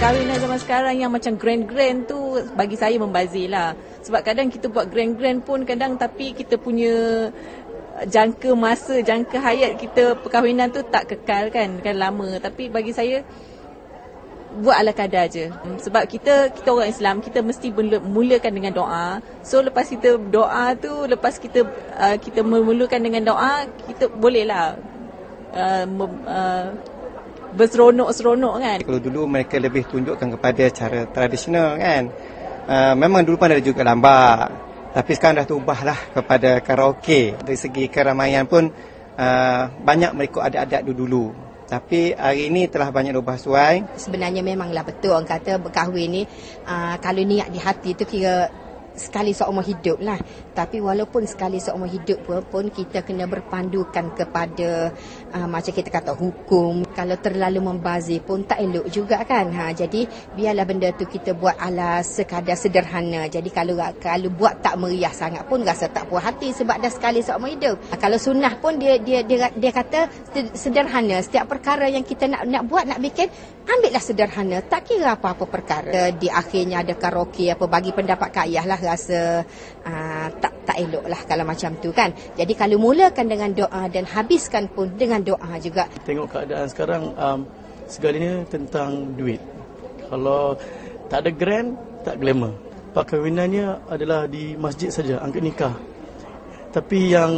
perkahwinan zaman sekarang yang macam grand-grand tu bagi saya membazir lah. Sebab kadang kita buat grand-grand pun kadang tapi kita punya jangka masa, jangka hayat kita perkahwinan tu tak kekal kan, kan lama. Tapi bagi saya buat ala kadar je. Sebab kita kita orang Islam, kita mesti mulakan dengan doa. So lepas kita doa tu, lepas kita uh, kita memulakan dengan doa, kita bolehlah uh, uh, berseronok-seronok kan. Kalau dulu mereka lebih tunjukkan kepada cara tradisional kan. Uh, memang dulu pun ada juga lambat. Tapi sekarang dah ubahlah kepada karaoke. Dari segi keramaian pun uh, banyak mereka ada adat dulu-dulu. Tapi hari ini telah banyak ubah suai. Sebenarnya memanglah betul orang kata berkahwin ni uh, kalau niat di hati tu kira sekali seumur hidup lah. Tapi walaupun sekali seumur hidup pun, pun kita kena berpandukan kepada uh, macam kita kata hukum. Kalau terlalu membazir pun tak elok juga kan. Ha, jadi biarlah benda tu kita buat ala sekadar sederhana. Jadi kalau kalau buat tak meriah sangat pun rasa tak puas hati sebab dah sekali seumur hidup. Ha, kalau sunnah pun dia dia dia, dia kata sederhana. Setiap perkara yang kita nak nak buat nak bikin ambillah sederhana. Tak kira apa-apa perkara. Di akhirnya ada karaoke apa bagi pendapat Kak Ayah lah rasa uh, tak tak elok lah kalau macam tu kan. Jadi kalau mulakan dengan doa dan habiskan pun dengan doa juga. Tengok keadaan sekarang um, segalanya tentang duit. Kalau tak ada grand, tak glamour. Perkahwinannya adalah di masjid saja, angkat nikah. Tapi yang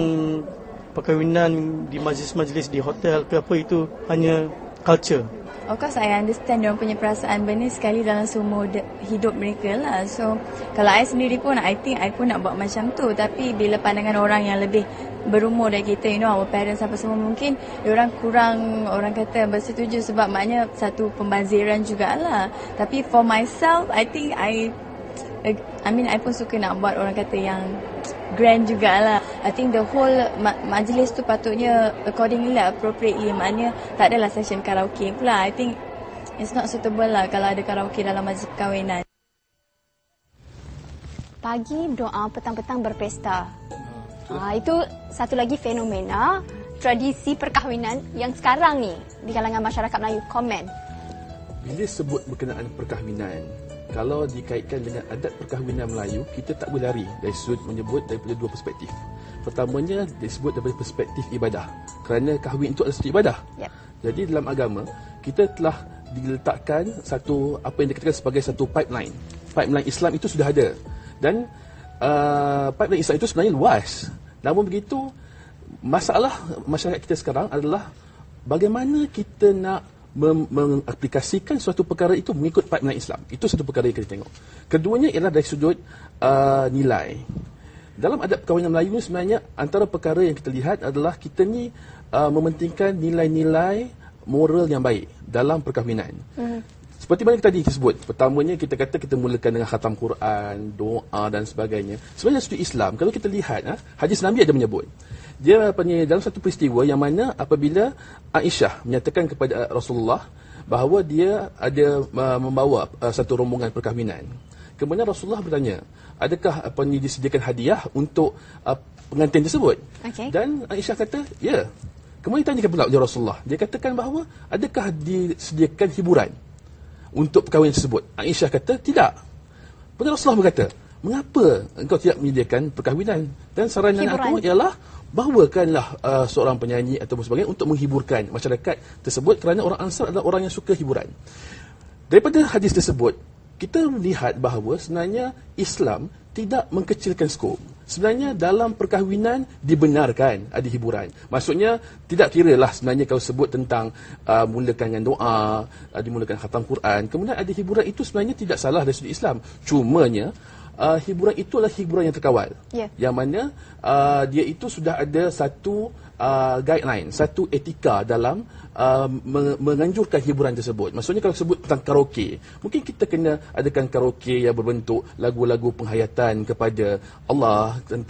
perkahwinan di majlis-majlis di hotel ke apa itu hanya culture of course I understand dia punya perasaan benih sekali dalam semua hidup mereka lah. So kalau I sendiri pun I think I pun nak buat macam tu tapi bila pandangan orang yang lebih berumur dari kita you know our parents apa semua mungkin orang kurang orang kata bersetuju sebab maknanya satu pembaziran jugalah. Tapi for myself I think I I mean I pun suka nak buat orang kata yang grand jugalah. I think the whole ma- majlis tu patutnya accordingly lah, appropriately. Maknanya tak adalah session karaoke pula. I think it's not suitable lah kalau ada karaoke dalam majlis perkahwinan. Pagi doa, petang-petang berpesta. Ha, itu satu lagi fenomena tradisi perkahwinan yang sekarang ni di kalangan masyarakat Melayu. Komen. Bila sebut berkenaan perkahwinan, kalau dikaitkan dengan adat perkahwinan Melayu, kita tak boleh lari dari sudut menyebut daripada dua perspektif. Pertamanya disebut daripada perspektif ibadah. Kerana kahwin itu adalah satu ibadah. Yep. Jadi dalam agama, kita telah diletakkan satu apa yang dikatakan sebagai satu pipeline. Pipeline Islam itu sudah ada. Dan uh, pipeline Islam itu sebenarnya luas. Namun begitu, masalah masyarakat kita sekarang adalah bagaimana kita nak mengaplikasikan suatu perkara itu mengikut pipeline Islam. Itu satu perkara yang kita tengok. Keduanya ialah dari sudut uh, nilai. Dalam adab perkahwinan Melayu ni sebenarnya antara perkara yang kita lihat adalah kita ni uh, mementingkan nilai-nilai moral yang baik dalam perkahwinan. Hmm. Seperti mana tadi disebut, pertamanya kita kata kita mulakan dengan khatam Quran, doa dan sebagainya. Sebenarnya sudut Islam, kalau kita lihat, ha, hadis Nabi ada menyebut, dia apa ni, dalam satu peristiwa yang mana apabila Aisyah menyatakan kepada Rasulullah bahawa dia ada uh, membawa uh, satu rombongan perkahwinan. Kemudian Rasulullah bertanya, adakah apa ni disediakan hadiah untuk uh, pengantin tersebut? Okay. Dan Aisyah kata, ya. Kemudian tanya pula dia Rasulullah. Dia katakan bahawa adakah disediakan hiburan? Untuk perkahwinan tersebut? Aisyah kata, tidak. Kemudian Rasulullah berkata, mengapa engkau tidak menyediakan perkahwinan? Dan saran yang aku ialah, bahawakanlah uh, seorang penyanyi atau sebagainya untuk menghiburkan masyarakat tersebut kerana orang Ansar adalah orang yang suka hiburan. Daripada hadis tersebut, kita melihat bahawa sebenarnya Islam tidak mengkecilkan skop. Sebenarnya dalam perkahwinan dibenarkan ada hiburan. Maksudnya tidak kira lah sebenarnya kalau sebut tentang uh, mulakan dengan doa, uh, dimulakan khatam Quran. Kemudian ada hiburan itu sebenarnya tidak salah dari sudut Islam. Cumanya uh, hiburan itu adalah hiburan yang terkawal. Yeah. Yang mana uh, dia itu sudah ada satu uh, guideline, satu etika dalam uh, menganjurkan hiburan tersebut. Maksudnya kalau sebut tentang karaoke, mungkin kita kena adakan karaoke yang berbentuk lagu-lagu penghayatan kepada Allah tentang